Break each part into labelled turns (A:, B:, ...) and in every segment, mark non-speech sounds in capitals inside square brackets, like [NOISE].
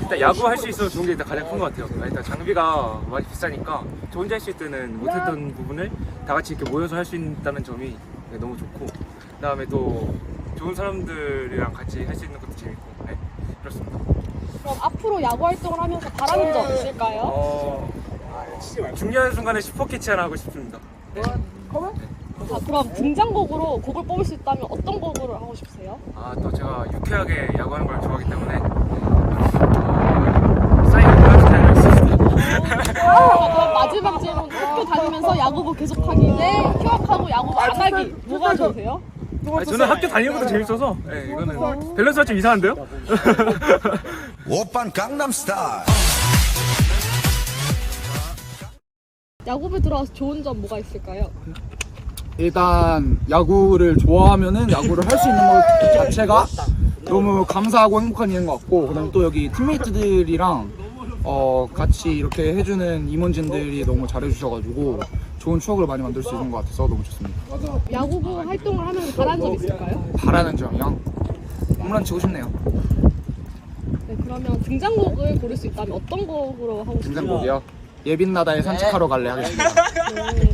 A: 일단 야구 할 수 있어서 좋은 게 일단 가장 큰 것 같아요. 일단 장비가 많이 비싸니까 저 혼자 했을 때는 못했던 부분을 다 같이 이렇게 모여서 할 수 있다는 점이 너무 좋고 그다음에 또 좋은 사람들이랑 같이 할 수 있는 것도 재밌고 네, 그렇습니다.
B: 그럼 앞으로 야구 활동을 하면서 바라는 점 있을까요?
A: 어, 중요한 순간에 슈퍼캐치 하나 하고 싶습니다.
B: 자, 그럼 등장곡으로 곡을 뽑을 수 있다면 어떤 곡으로 하고 싶으세요?
A: 아 또 제가 유쾌하게 야구하는 걸 좋아하기 때문에 어, 플라스
B: 그럼 마지막 질문. 학교 다니면서 야구부 계속하기. 대 휴학하고 야구부 안 하기. 뭐가 좋으세요?
A: 아니, 저는 학교 다니는 것도 재밌어서. 네, 이거는 밸런스가 좀 이상한데요? [LAUGHS]
C: 오빤 강남스타일.
B: 야구부에 들어와서 좋은 점 뭐가 있을까요?
D: 일단 야구를 좋아하면은 야구를 할 수 있는 것 자체가 너무 감사하고 행복한 일인 것 같고 그다음 또 여기 팀메이트들이랑 어 같이 이렇게 해주는 임원진들이 너무 잘해주셔가지고 좋은 추억을 많이 만들 수 있는 것 같아서 너무 좋습니다.
B: 야구부 활동을 하면서 바라는 점 있을까요?
D: 바라는 점이요. 홈런 치고 싶네요.
B: 네, 그러면 등장곡을 고를 수 있다면 어떤 곡으로 하고 싶으세요?
D: 등장곡이요. 예빈 나다에 산책하러 갈래 하겠습니다.
B: 네.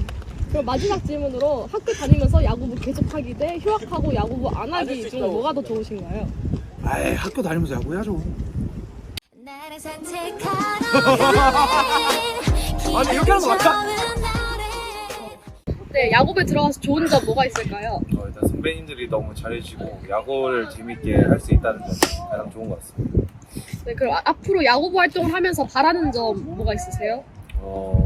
B: 그럼 마지막 질문으로 학교 다니면서 야구부 계속하기 대 휴학하고 야구부 안 하기 중 뭐가 더 좋으신가요?
D: 아이 학교 다니면서 야구 해야죠.
E: 나를 산책하러
D: 아니, 이렇게 하는 거 맞다?
B: 네, 야구부에 들어가서 좋은 점 뭐가 있을까요?
F: 어, 일단 선배님들이 너무 잘해주고 야구를 재밌게 할 수 있다는 점이 가장 좋은 것 같습니다.
B: 네, 그럼 아- 앞으로 야구부 활동을 하면서 바라는 점 뭐가 있으세요?
F: 어,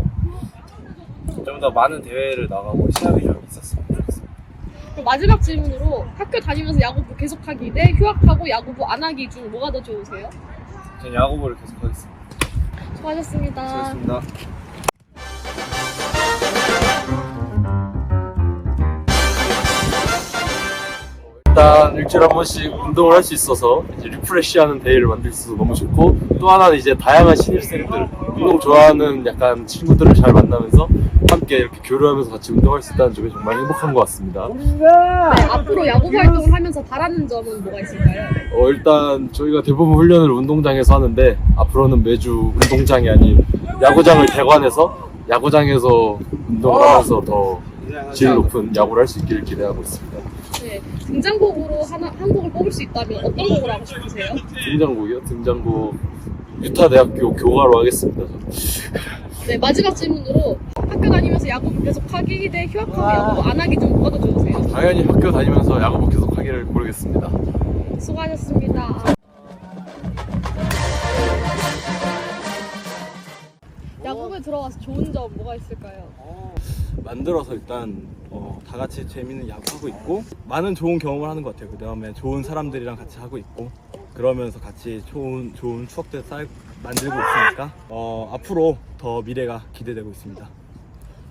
F: 좀 더 많은 대회를 나가고 시합이 좀 있었으면 좋겠습니다.
B: 그럼 마지막 질문으로 학교 다니면서 야구부 계속하기 대 휴학하고 야구부 안 하기 중 뭐가 더 좋으세요?
F: 저는 야구부를 계속하겠습니다.
B: 수고하셨습니다.
F: 수고하셨습니다.
G: 일단 일주일에 한 번씩 운동을 할 수 있어서 이제 리프레시하는 데이를 만들 수 있어서 너무 좋고 또 하나는 이제 다양한 신입생들 운동 좋아하는 약간 친구들을 잘 만나면서 함께 이렇게 교류하면서 같이 운동할 수 있다는 점이 정말 행복한 것 같습니다.
B: 네, 앞으로 야구부 활동을 하면서 바라는 점은 뭐가 있을까요?
G: 어, 일단 저희가 대부분 훈련을 운동장에서 하는데 앞으로는 매주 운동장이 아닌 야구장을 대관해서 야구장에서 운동을 하면서 더 질 높은 야구를 할 수 있기를 기대하고 있습니다.
B: 네, 등장곡으로 하나, 한 곡을 뽑을 수 있다면 어떤 곡을 하고 싶으세요?
G: 등장곡이요? 등장곡 유타대학교 교가로 하겠습니다. 저는.
B: 네, 마지막 질문으로 학교 다니면서 야구부 계속 하기 대 휴학하고 야구부 안 하기 중 뭐가 더 좋으세요?
G: 당연히 학교 다니면서 야구부 계속 하기를 고르겠습니다.
B: 수고하셨습니다. 들어와서 좋은 점 뭐가 있을까요?
H: 만들어서 일단 어, 다 같이 재밌는 야구 하고 있고 많은 좋은 경험을 하는 것 같아요. 그 다음에 좋은 사람들이랑 같이 하고 있고 그러면서 같이 좋은 좋은 추억들 쌓 만들고 있으니까 어, 앞으로 더 미래가 기대되고 있습니다.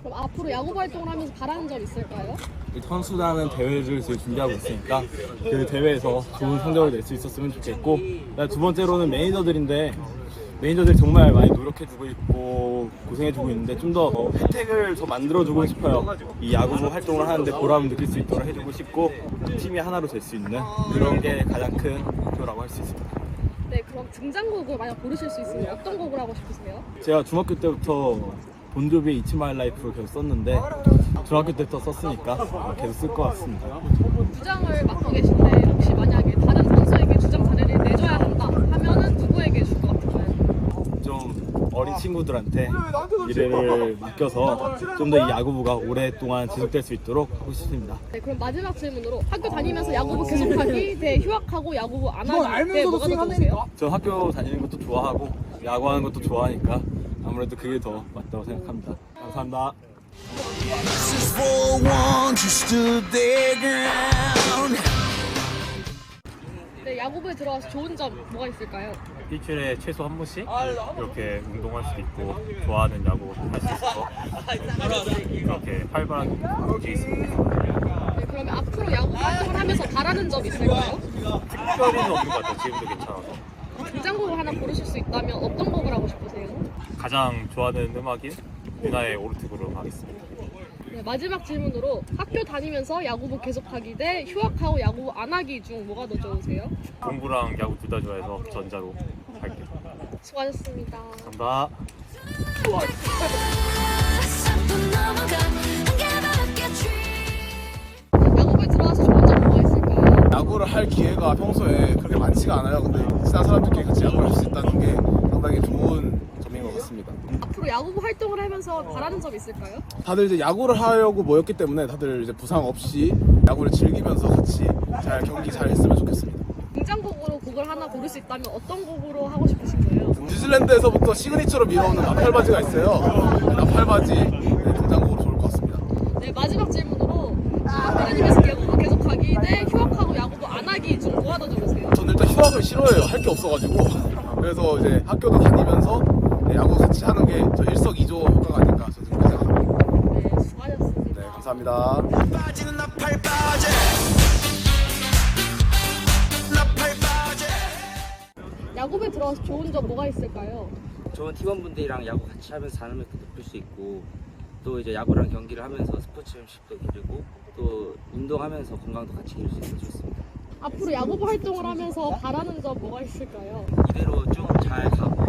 B: 그럼 앞으로 야구부 활동을 하면서 바라는 점 있을까요?
H: 이 선수단은 대회를 지금 준비하고 있으니까 그 대회에서 좋은 성적을 낼 수 있었으면 좋겠고 그다음에 두 번째로는 매니저들인데 매니저들이 정말 많이 노력해주고 있고 고생해주고 있는데 좀 더 혜택을 더 만들어주고 싶어요. 이 야구부 활동을 하는데 보람을 느낄 수 있도록 해주고 싶고 팀이 하나로 될 수 있는 그런 게 가장 큰 목표라고 할 수 있습니다.
B: 네, 그럼 등장곡을 만약 고르실 수 있으면 어떤 곡을 하고 싶으세요?
H: 제가 중학교 때부터 본조비의 이치 마이 라이프를 계속 썼는데 중학교 때부터 썼으니까 계속 쓸 것 같습니다.
B: 주장을 맡고 계신데 혹시 만약에 다른 선수에게 주장 자리를 내줘야 한다 하면은 누구에게 줄 것 같은가요?
H: 좀 어린 친구들한테 미래를 맡겨서 좀 더 이 야구부가 오랫동안 지속될 수 있도록 하고 싶습니다.
B: 네, 그럼 마지막 질문으로 학교 다니면서 야구부 계속하기 대 [LAUGHS] 휴학하고 야구부 안 하기 대 뭐가 더 좋으세요?
H: 저 학교 다니는 것도 좋아하고 야구하는 것도 좋아하니까 아무래도 그게 더 맞다고 생각합니다. 감사합니다.
B: 야구부에 들어와서 좋은 점 뭐가 있을까요?
I: 일주일에 최소 한 번씩 이렇게 운동할 수도 있고 좋아하는 야구 할 수 있어서 [LAUGHS] 그렇게 활발하게 움직일 있습니다.
B: 네, 그러면 앞으로 야구 활동을 하면서 바라는 점 있을까요?
I: 특별히는 없는 것 같아요. 지금도 괜찮아서.
B: 등장곡을 하나 고르실 수 있다면 어떤 곡을 하고 싶으세요?
I: 가장 좋아하는 음악인 유나의 오르트그로 하겠습니다.
B: 네, 마지막 질문으로 학교 다니면서 야구부 계속하기 대 휴학하고 야구부 안 하기 중 뭐가 더 좋으세요?
I: 공부랑 야구 둘 다 좋아해서 전자로 할게요.
B: 수고하셨습니다.
I: 감사합니다.
B: 야구부에 들어와서 좋은 점 뭐가 있을까요?
J: 야구를 할 기회가 평소에 그렇게 많지가 않아요. 근데 친한 사람들끼리 같이 야구를 할 수 있다는 게 상당히 좋은 점인 것 같습니다.
B: 앞으로 야구부 활동을 하면서 바라는 점 있을까요?
J: 다들 이제 야구를 하려고 모였기 때문에 다들 이제 부상 없이 야구를 즐기면서 같이 잘 경기 잘 했으면 좋겠습니다.
B: 등장곡으로 곡을 하나 고를 수 있다면 어떤 곡으로 하고 싶으신가요?
J: 뉴질랜드에서부터 시그니처로 밀어오는 나팔바지가 있어요. 네, 나팔바지 네, 등장곡으로 좋을 것 같습니다.
B: 네 마지막 질문으로 학교 다니면서 야구부 계속하기 대 휴학하고 야구부 안 하기 중 뭐가 더 좋으세요?
J: 저는 일단 휴학을 싫어해요. 할 게 없어가지고. 그래서 이제 학교도 다니면서
B: 좋은 점 뭐가 있을까요?
K: 좋은 팀원분들이랑 야구 같이 하면서 자능력도 높일 수 있고 또 이제 야구랑 경기를 하면서 스포츠맨십도 기르고 또 운동하면서 건강도 같이 기를 수 있어서 좋습니다.
B: 앞으로 야구부 활동을 하면서 바라는 점 뭐가 있을까요?
K: 이대로 쭉잘 가고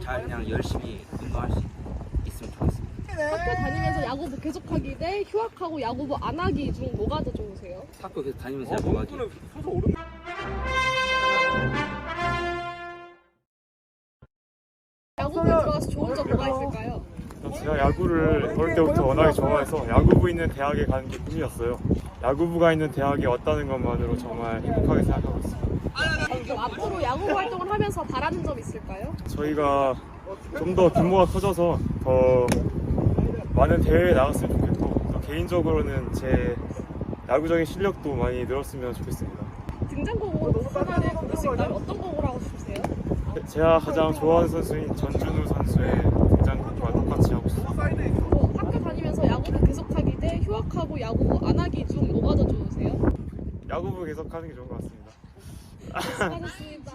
K: 잘 그냥 열심히 운동할 수 있으면 좋겠습니다.
B: 학교 다니면서 야구부 계속하기 대 휴학하고 야구부 안 하기 중 뭐가 더 좋으세요?
K: 학교 계속 다니면서 야구 하기
B: 야구부에 들어와서 좋은 점 뭐가 있을까요?
I: 제가 야구를 어릴 때부터 워낙에 좋아해서 야구부 있는 대학에 가는 게 꿈이었어요. 야구부가 있는 대학에 왔다는 것만으로 정말 행복하게 생각하고 있습니다.
B: 그럼 앞으로 야구부 활동을 하면서 바라는 점 있을까요?
I: 저희가 좀 더 규모가 커져서 더 많은 대회에 나갔으면 좋겠고 또 개인적으로는 제 야구적인 실력도 많이 늘었으면 좋겠습니다.
B: 등장곡으로 수 있다면 어떤 곡으로 하고 싶으세요?
I: 제가 가장 좋아하는 선수인 전준우 선수의 등장곡과 똑같이 하고.
B: 그리고 학교 다니면서 야구부 계속하기 대 휴학하고 야구부 안 하기 중 뭐가 더 좋으세요?
I: 야구부 계속하는 게 좋은 것 같습니다.
B: 수고하셨습니다.